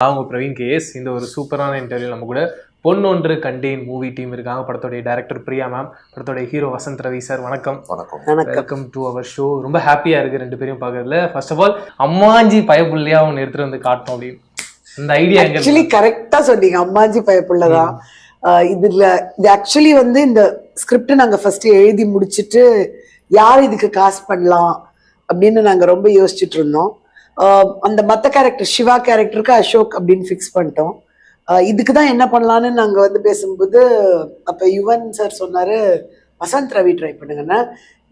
அவங்க பிரவீன் கேஎஸ் இந்த ஒரு சூப்பரான இன்டர்வியூ நம்ம கூட பொன்னொன்று கண்டேன் மூவி டீம் இருக்காங்க. படத்தோடைய டைரக்டர் பிரியா மேம் படத்தோடைய ஹீரோ வசந்த் ரவி சார் வணக்கம். வணக்கம். வணக்கம். வெல்கம் டு அவர் ஷோ ரொம்ப ஹாப்பியா இருக்கு ரெண்டு பேரும் பார்க்கறதுல. ஃபர்ஸ்ட் ஆஃப் ஆல் அம்மாஞ்சி பயப்புள்ளையா ஒன்று எடுத்துட்டு வந்து காட்டணும் அப்படின்னு. இந்த ஐடியா ஆக்சுவலி கரெக்டா சொன்னீங்க. அம்மாஜி பயப்புள்ளதான் ஆஹ் இதுல இது ஆக்சுவலி வந்து இந்த ஸ்கிரிப்ட் நாங்க ஃபர்ஸ்ட் எழுதி முடிச்சிட்டு யார் இதுக்கு காசு பண்ணலாம் அப்படின்னு நாங்க ரொம்ப யோசிச்சுட்டு இருந்தோம். அந்த மற்ற கேரக்டர் சிவா கேரக்டருக்கு அசோக் அப்படின்னு ஃபிக்ஸ் பண்ணிட்டோம். இதுக்கு தான் என்ன பண்ணலான்னு நாங்கள் வந்து பேசும்போது அப்போ யுவன் சார் சொன்னார் வசந்த் ரவி ட்ரை பண்ணுங்கன்னா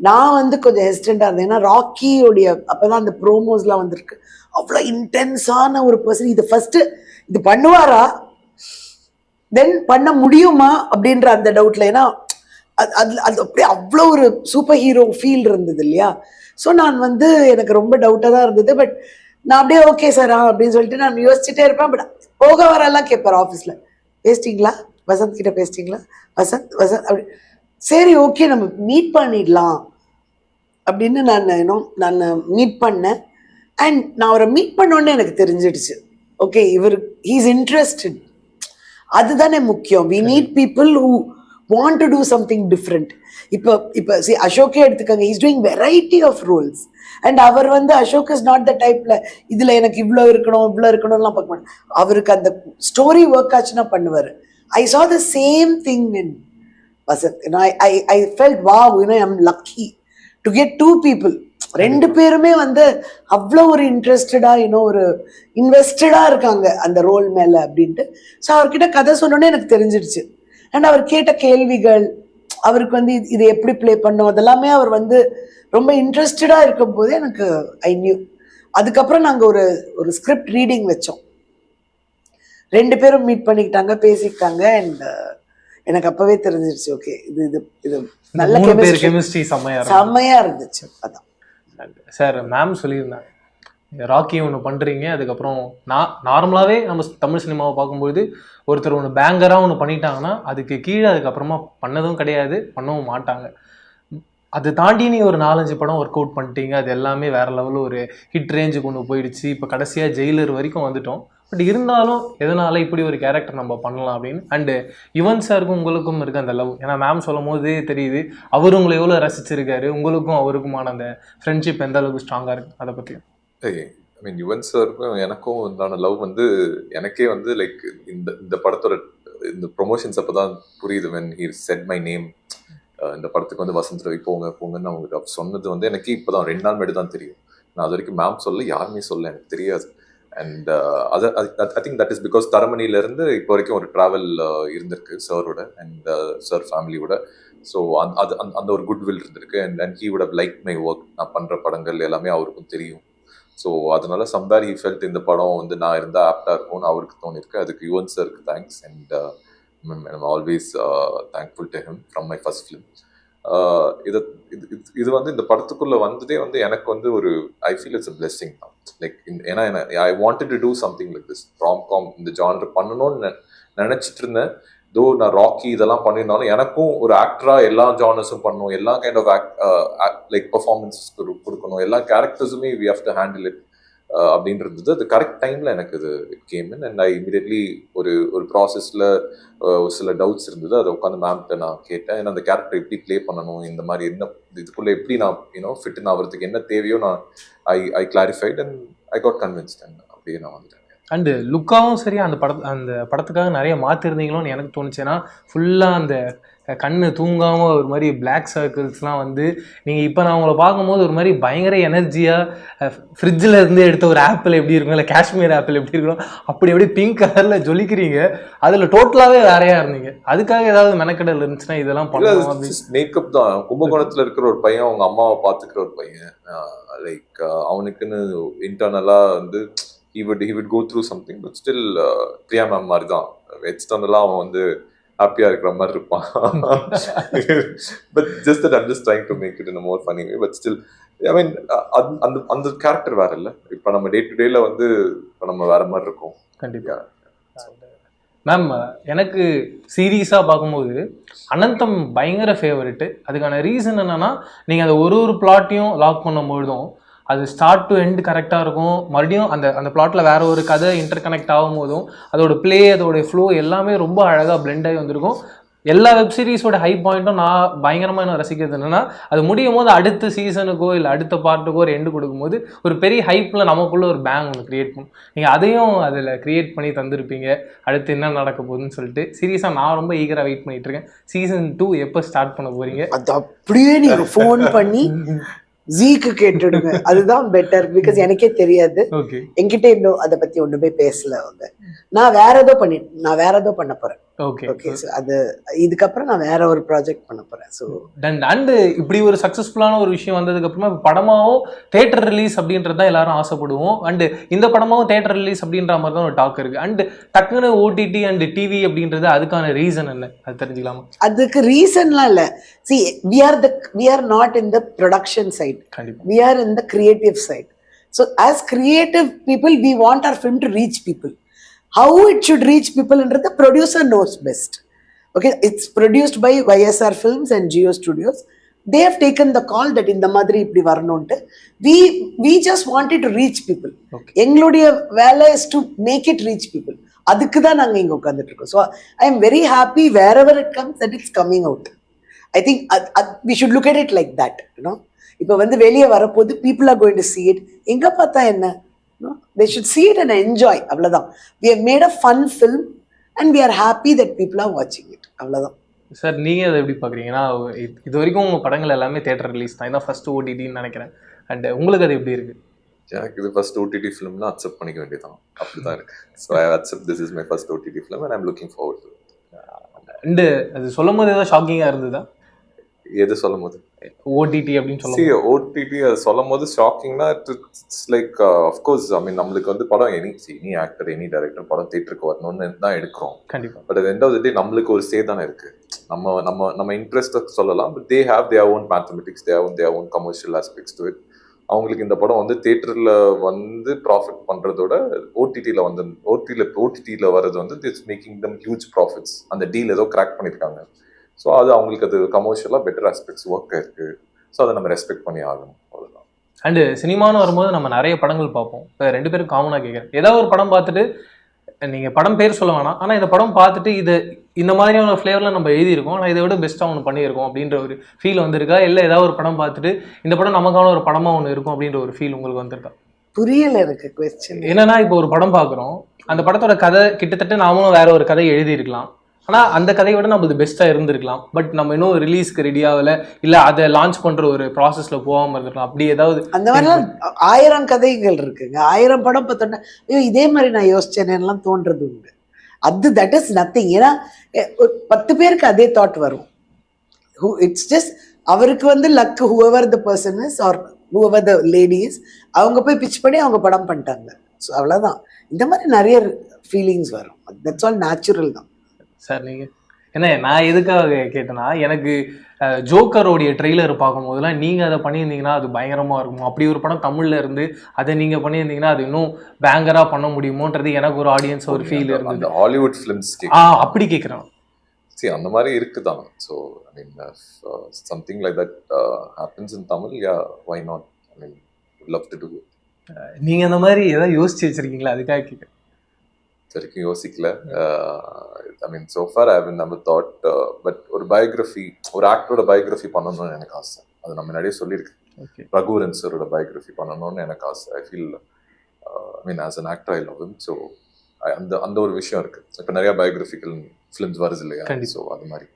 நான் வந்து கொஞ்சம் ஹெசிடென்ட்டாக இருந்தேன். ஏன்னா ராக்கியோடைய அப்பதான் அந்த ப்ரோமோஸ்லாம் வந்திருக்கு. அவ்வளோ இன்டென்ஸான ஒரு பர்சன் இது ஃபஸ்ட்டு இது பண்ணுவாரா? தென் பண்ண முடியுமா? அப்படின்ற அந்த டவுட்டில் ஏன்னா அது அது அது அப்படியே அவ்வளோ ஒரு சூப்பர் ஹீரோ ஃபீல் இருந்தது இல்லையா? ஸோ நான் வந்து எனக்கு ரொம்ப டவுட்டாக தான் இருந்தது பட் நான் அப்படியே ஓகே சார் ஆ அப்படின்னு சொல்லிட்டு நான் யோசிச்சுட்டே இருப்பேன் பட் போக வரலாம் கேட்பார் ஆஃபீஸில் பேசிட்டீங்களா? வசந்த் கிட்ட பேசிட்டீங்களா? வசந்த் வசந்த் அப்படி. சரி ஓகே நம்ம மீட் பண்ணிடலாம் அப்படின்னு நான் இன்னும் நான் மீட் பண்ணேன். அண்ட் நான் அவரை மீட் பண்ணோன்னே எனக்கு தெரிஞ்சிடுச்சு. ஓகே இவர் ஹீஸ் இன்ட்ரெஸ்டட் அதுதானே முக்கியம். We need people who want to do something different இப்போ இப்போ சி அசோக்கே எடுத்துக்கோங்க is doing variety of roles and அவர் வந்து அசோக் இஸ் நாட் த டைப்ல இதுல எனக்கு இவ்வளோ இருக்கணும் இவ்வளோ இருக்கணும்லாம் பார்க்க மாட்டேன் அவருக்கு அந்த ஸ்டோரி ஒர்க் ஆச்சுன்னா பண்ணுவார். I saw the same thing in Vasanth I I I felt I felt wow, you know, I'm lucky to ரெண்டு பேருமே வந்து அவ்வளோ ஒரு இன்ட்ரெஸ்டடாக இன்னும் ஒரு இன்வெஸ்டடாக இருக்காங்க அந்த ரோல் மேலே அப்படின்ட்டு. ஸோ அவர்கிட்ட கதை சொன்னோன்னே எனக்கு தெரிஞ்சிடுச்சு அண்ட் அவர் கேட்ட கேள்விகள் அவருக்கு வந்து இது- எப்படி ப்ளே பண்ணும் அதெல்லாமே அவர் வந்து ரொம்ப இன்ட்ரெஸ்டடா இருக்கும் போது எனக்கு ஐ நியூ அதுக்கப்புறம் நாங்க ஒரு ஒரு ஸ்கிரிப்ட் ரீடிங் வச்சோம். ரெண்டு பேரும் மீட் பண்ணிக்கிட்டாங்க பேசிக்கிட்டாங்க அண்ட் எனக்கு அப்பவே தெரிஞ்சிருச்சு ஓகே இது இது இது நல்ல. கெமிஸ்ட்ரி செம்மையா இருந்துச்சு. அதான். சார் மேம் சொல்லியிருந்தாங்க. ராக்கி ஒன்று பண்ணுறீங்க அதுக்கப்புறம் நான் நார்மலாகவே நம்ம தமிழ் சினிமாவை பார்க்கும்போது ஒருத்தர் ஒன்று பேங்கராக ஒன்று பண்ணிட்டாங்கன்னா அதுக்கு கீழே அதுக்கப்புறமா பண்ணதும் கிடையாது பண்ணவும் மாட்டாங்க. அது தாண்டி நீ ஒரு நாலஞ்சு படம் ஒர்க் அவுட் பண்ணிட்டீங்க அது எல்லாமே வேறு லெவலில் ஒரு ஹிட் ரேஞ்சுக்கு ஒன்று போயிடுச்சு. இப்போ கடைசியாக ஜெயிலர் வரைக்கும் வந்துட்டோம். பட் இருந்தாலும் எதனால இப்படி ஒரு கேரக்டர் நம்ம பண்ணலாம் அப்படின்னு அண்டு யுவன் சாருக்கும் உங்களுக்கும் இருக்க அந்த லவ் ஏன்னா மேம் சொல்லும் போதே தெரியுது அவர் உங்களை எவ்வளோ ரசிச்சிருக்காரு உங்களுக்கும் அவருக்குமான அந்த ஃப்ரெண்ட்ஷிப் எந்த அளவுக்கு ஸ்ட்ராங்காக இருக்குது அதை பற்றி ஐ மீன் யுவன் சாருக்கும் எனக்கும் உண்டான லவ் வந்து எனக்கே வந்து லைக் இந்த இந்த படத்தோட இந்த ப்ரொமோஷன்ஸ் அப்போ தான் புரியுது when he said my name இந்த படத்துக்கு வந்து வசந்த் ரவி போங்க போங்கன்னு அவங்க சொன்னது வந்து எனக்கு இப்போ தான் ரெண்டு நாள் மட்டும் தான் தெரியும். நான் அது வரைக்கும் மேம் சொல்ல யாருமே சொல்ல எனக்கு தெரியாது. அண்ட் அது I think that is because தரமணியிலேருந்து இப்போ வரைக்கும் ஒரு ட்ராவல் இருந்திருக்கு சாரோட அண்ட் சார் ஃபேமிலியோட ஸோ அந்த அது அந்த- அந்த ஒரு குட்வில் இருந்திருக்கு. And and he would have like my work நான் பண்ணுற படங்கள் எல்லாமே அவருக்கும் தெரியும். ஸோ அதனால சம்வேர் ஹி ஃபெல்ட் இந்த படம் வந்து நான் இருந்தால் ஆப்டாக இருக்கும்னு அவருக்கு தோணிருக்கு. அதுக்கு Yuvan சருக்கு thanks and I'm always thankful to him from my first film இது இது- இது- இது வந்து இந்த படத்துக்குள்ளே வந்ததே வந்து எனக்கு வந்து ஒரு I feel it's a blessing தான் லைக் ஏன்னா I wanted to do something like this rom com இந்த ஜான்ரு பண்ணணும்னு நினச்சிட்டு இருந்தேன். தோ நான் ராக்கி இதெல்லாம் பண்ணியிருந்தாலும் எனக்கும் ஒரு ஆக்டராக எல்லா ஜானர்ஸும் பண்ணணும் எல்லா கைண்ட் ஆஃப் லைக் பர்ஃபார்மன்ஸஸ் கொடுக்கணும். எல்லா கேரக்டர்ஸுமே we have to handle it அப்படின்றது அது கரெக்ட் டைமில் எனக்கு இது it came in and I immediately ஒரு ஒரு ப்ராசஸ்ல uh, சில டவுட்ஸ் இருந்தது. அதை உட்காந்து மேம்கிட்ட நான் கேட்டேன். ஏன்னா அந்த கேரக்டர் எப்படி ப்ளே பண்ணணும்? இந்த மாதிரி என்ன இதுக்குள்ளே எப்படி நான் யூனோ ஃபிட்டுன்னு ஆகிறதுக்கு என்ன தேவையோ நான் I I clarified and I got convinced and அப்படியே நான் வந்துட்டேன். அண்டு லுக்காவும் சரி அந்த படத் அந்த படத்துக்காக நிறைய மாற்றிருந்தீங்களோன்னு எனக்கு தோணுச்சு. ஏன்னா ஃபுல்லாக அந்த கண்ணு தூங்காமல் ஒரு மாதிரி பிளாக் சர்க்கிள்ஸ்லாம் வந்து நீங்கள் இப்போ நான் உங்களை பார்க்கும்போது ஒரு மாதிரி பயங்கர எனர்ஜியாக ஃப்ரிட்ஜில் இருந்து எடுத்த ஒரு ஆப்பிள் எப்படி இருக்கும் இல்லை காஷ்மீர் ஆப்பிள் எப்படி இருக்கணும் அப்படி அப்படியே பிங்க் கலரில் ஜொலிக்கிறீங்க. அதில் டோட்டலாகவே வேறையாக இருந்தீங்க. அதுக்காக ஏதாவது மெனக்கடல் இருந்துச்சுன்னா இதெல்லாம் பண்ணலாம் மேக்கப் தான். கும்பகோணத்துல இருக்கிற ஒரு பையன் அவங்க அம்மாவை பாத்துக்கிற ஒரு பையன். லைக் அவனுக்குன்னு இன்டர்னலா வந்து he would he would go through something but still Priya ma'am மாதிரி தான் எக்ஸ்டர்னலா அவன் வந்து ஹாப்பியாக இருக்கிற மாதிரி இருப்பான். But just that I'm just trying to make it in more funny way but still I mean அந்த அந்த கேரக்டர் வேற இல்லை. இப்போ நம்ம டே டு டேல வந்து இப்போ நம்ம வேற மாதிரி இருக்கும். கண்டிப்பாக மேம் எனக்கு சீரியஸாக பார்க்கும்போது அனந்தம் பயங்கர ஃபேவரெட்டு அதுக்கான ரீசன் என்னென்னா நீங்கள் அந்த ஒரு ஒரு பிளாட்டையும் லாக் பண்ணும்பொழுதும் அது ஸ்டார்ட் டு எண்ட் கரெக்டாக இருக்கும். மறுபடியும் அந்த அந்த பிளாட்டில் வேற ஒரு கதை இன்டர் கனெக்ட் ஆகும் போதும் அதோட ப்ளே அதோட ஃப்ளோ எல்லாமே ரொம்ப அழகாக பிளெண்ட் ஆகி வந்திருக்கும். எல்லா வெப் சீரிஸோட ஹை பாயிண்ட்டும் நான் பயங்கரமாக என்ன ரசிக்கிறது என்னன்னா அது முடியும் போது அடுத்த சீசனுக்கோ இல்லை அடுத்த பார்ட்டுக்கோ ஒரு எண்டு கொடுக்கும்போது ஒரு பெரிய ஹைப்பில் நமக்குள்ள ஒரு பேங் ஒன்று கிரியேட் பண்ணும். நீங்கள் அதையும் அதில் கிரியேட் பண்ணி தந்திருப்பீங்க. அடுத்து என்ன நடக்க போகுதுன்னு சொல்லிட்டு. சீரியஸாக நான் ரொம்ப ஈகராக வெயிட் பண்ணிட்டு இருக்கேன். சீசன் டூ எப்போ ஸ்டார்ட் பண்ண போறீங்க? அது அப்படியே நீங்கள் ஃபோன் பண்ணி ஜீக்கு கேட்டுடுங்க. அதுதான் பெட்டர் பிகாஸ் எனக்கே தெரியாது. என்கிட்ட இன்னும் அதை பத்தி ஒண்ணுமே பேசல அவங்க. நான் வேற ஏதோ பண்ணி நான் வேற ஏதோ பண்ண போறேன். ஓகே ஓகே அது இதுக்கப்புறம் நான் வேற ஒரு ப்ராஜெக்ட் பண்ண போறேன். ஸோ அண்ட் அண்டு இப்படி ஒரு சக்ஸஸ்ஃபுல்லான ஒரு விஷயம் வந்ததுக்கு அப்புறமா இப்ப படமாவும் தேட்டர் ரிலீஸ் அப்படின்றது தான் எல்லாரும் ஆசைப்படுவோம். அண்டு இந்த படமாவும் தேட்டர் ரிலீஸ் அப்படின்ற மாதிரி தான் ஒரு டாக் இருக்கு. அண்ட் டக்குன்னு ஓடிடி அண்ட் டிவி அப்படின்றது அதுக்கான ரீசன் என்ன? அது தெரிஞ்சுக்கலாமா? அதுக்கு ரீசன்லாம் இல்ல. See we are the we are not in the production side கண்டிப்பா. We are in the creative side. So, as creative people, we want our film to reach people. How it should reach people, and the producer knows best. Okay, it's produced by YSR Films and Geo Studios. They have taken the call that in the Madri இப்படி வரணும்ட்டு we we just wanted to reach people. Okay. எங்களுடைய வேலை is to make it reach people அதுக்கு தான் நாங்கள் இங்கே உட்காந்துட்டு இருக்கோம் so I am very happy wherever it comes that it's coming out I think we should look at it like that you know இப்போ வந்து வெளியே வரப்போது people are going to see it எங்கே பார்த்தா என்ன they should see it and enjoy அவ்வளோதான் we have made a fun film and we are happy that people are வாட்சிங் it அவ்வளோதான் சார் நீங்க அதை எப்படி பாக்குறீங்கன்னா இது- இது வரைக்கும் உங்க படங்கள் எல்லாமே தேட்டர் ரிலீஸ் தான். இதான் ஃபர்ஸ்ட் ஓடிடின்னு நினைக்கிறேன். அண்ட் உங்களுக்கு அது எப்படி இருக்கு? எனக்கு இது ஃபர்ஸ்ட் ஓடிடி ஃபிலிம்னா அக்செப்ட் பண்ணிக்க வேண்டியதான் அப்படிதான் இருக்கு. So I accept this is my first OTT film and I'm looking forward to and அது சொல்லும் போது ஏதாவது ஷாக்கிங்காக இருந்ததா? எது சொல்லும் போது ஓடிடி அப்படின்னு சொல்லும் சி ஓடிடி அது சொல்லும் போது ஷாக்கிங்னா it's like of course I mean நம்மளுக்கு வந்து படம் any any actor any director படம் தேட்டருக்கு வரணும்னு தான் எடுக்கிறோம். கண்டிப்பா. பட் அது எண்ட் ஆஃப் த டே நம்மளுக்கு ஒரு சே தானே இருக்கு. நம்ம நம்ம நம்ம இன்ட்ரெஸ்ட்டை சொல்லலாம் but they have their own mathematics their own their own commercial aspects to it அவங்களுக்கு இந்த படம் வந்து தேட்டரில் வந்து ப்ராஃபிட் பண்ணுறதோட ஓடிடியில் வந்து ஓடிடியில் ஓடிடியில் வர்றது வந்து it's making them huge profits அந்த டீல் ஏதோ கிராக் பண்ணியிருக்காங்க ஸோ அது அவங்களுக்கு அது கமர்ஷியலாக பெட்டர் ஆஸ்பெக்ட்ஸ் ஒர்க் இருக்கு. ஸோ அதை நம்ம ரெஸ்பெக்ட் பண்ணி ஆகணும். அவ்வளோதான் அண்டு சினிமான்னு வரும்போது நம்ம நிறைய படங்கள் பார்ப்போம். இப்போ ரெண்டு பேரும் காமனாக கேட்குறேன் ஏதாவது ஒரு படம் பார்த்துட்டு நீங்கள் படம் பேர் சொல்ல வேணாம். ஆனால் இந்த படம் பார்த்துட்டு இது இந்த மாதிரியான ஃப்ளேவரில் நம்ம எழுதியிருக்கோம். ஆனால் இதை விட பெஸ்ட்டாக ஒன்று பண்ணியிருக்கோம் அப்படின்ற ஒரு ஃபீல் வந்திருக்கா? இல்லை ஏதாவது ஒரு படம் பார்த்துட்டு இந்த படம் நமக்கான ஒரு படமாக ஒன்று இருக்கும் அப்படின்ற ஒரு ஃபீல் உங்களுக்கு வந்திருக்கா? புரியல எனக்கு கொஸ்டின் என்னன்னா இப்போ ஒரு படம் பார்க்குறோம். அந்த படத்தோட கதை கிட்டத்தட்ட நாமளும் வேற ஒரு கதை எழுதியிருக்கலாம். ஆனால் அந்த கதையை விட நம்மளுக்கு பெஸ்ட்டாக இருந்திருக்கலாம். பட் நம்ம இன்னும் ரிலீஸ்க்கு ரெடி ஆகல. இல்லை அதை லான்ச் பண்ணுற ஒரு ப்ராசஸில் போகாமல் இருந்திருக்கலாம். அப்படி ஏதாவது அந்த மாதிரிலாம் ஆயிரம் கதைகள் இருக்குங்க. ஆயிரம் படம் பார்த்தோன்னா ஐயோ இதே மாதிரி நான் யோசிச்சேனேலாம் தோன்றது உண்டு. அது தட் இஸ் நத்திங் ஏன்னா ஒரு பத்து பேருக்கு அதே தாட் வரும். ஹூ இட்ஸ் ஜஸ்ட் அவருக்கு வந்து luck whoever the person is or whoever the ladies அவங்க போய் பிச் பண்ணி அவங்க படம் பண்ணிட்டாங்க. ஸோ அவ்வளோதான் இந்த மாதிரி நிறைய ஃபீலிங்ஸ் வரும். தட்ஸ் ஆல் நேச்சுரல் தான். சார் நீங்க என்ன நான் எதுக்காக கேட்டேன்னா எனக்கு ஜோக்கரோடைய ட்ரெய்லர் பார்க்கும்போதெல்லாம் நீங்க அதை பண்ணியிருந்தீங்கன்னா அது பயங்கரமா இருக்கும். அப்படி ஒரு படம் தமிழ்ல இருந்து அதை நீங்க பண்ணியிருந்தீங்கன்னா அது இன்னும் பேங்கரா பண்ண முடியுமோன்றது எனக்கு ஒரு ஆடியன்ஸ் ஒரு ஃபீல் இருந்தது. ஹாலிவுட் ஃபிலிம்ஸ் ஆ அப்படி கேட்குறேன். See அந்த மாதிரி இருக்குதான். So I mean something like that happens in Tamil yeah why not I mean love to do நீங்க அந்த மாதிரி ஏதாவது யோசிச்சு வச்சிருக்கீங்களா? அதுக்காக கேட்குறேன். வரைக்கும் யோசிக்கல. I mean far I have never thought but ஒரு பயோகிராஃபி ஒரு ஆக்டரோட பயோகிராஃபி பண்ணணும்னு எனக்கு ஆசை. அது நம்ம முன்னாடியே சொல்லியிருக்கேன் ரகுவரன் சரோட பயோகிராஃபி பண்ணணும்னு எனக்கு ஆசை. I feel I mean as an actor I love him. So அந்த அந்த ஒரு விஷயம் இருக்கு. இப்போ நிறைய பயோகிராஃபிக்கல் ஃபிலிம்ஸ் வருது இல்லையா. ஸோ அது மாதிரி.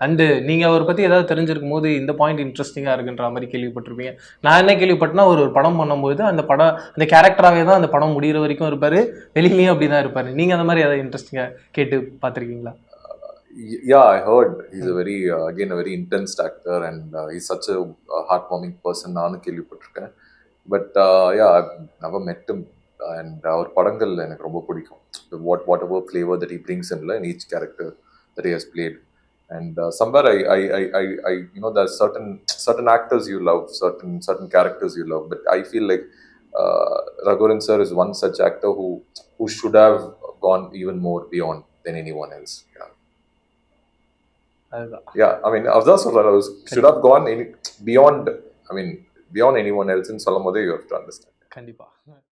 அண்டு நீங்கள் அவரை பற்றி ஏதாவது தெரிஞ்சிருக்கும் போது இந்த பாயிண்ட் இன்ட்ரெஸ்டிங்காக இருக்குன்ற மாதிரி கேள்விப்பட்டிருப்பீங்க. நான் என்ன கேள்விப்பட்டேன்னா ஒரு ஒரு படம் பண்ணும்போது அந்த படம் அந்த கேரக்டராகவே தான் அந்த படம் முடிகிற வரைக்கும் இருப்பார். வெளியிலையும் அப்படி தான் இருப்பார். நீங்கள் அந்த மாதிரி ஏதாவது இன்ட்ரெஸ்டிங்காக கேட்டு பார்த்துருக்கீங்களா? Yeah I heard is a very again a very a actor and is such a heart warming person நானும் கேள்விப்பட்டிருக்கேன். பட் யா never மெட்டும் அண்ட் அவர் படங்கள் எனக்கு ரொம்ப பிடிக்கும். What whatever flavour that he brings in in each character that he has played and uh, somewhere I, I I I I you know there's certain certain actors you love certain certain characters you love but I feel like uh, Raghuran sir is one such actor who who should have gone even more beyond than anyone else yeah அதுதான் yeah i mean i was also I was, should have gone any beyond i mean beyond any one எல்ஸ்ன்னு சொல்லும் போதே you have to understand கண்டிப்பா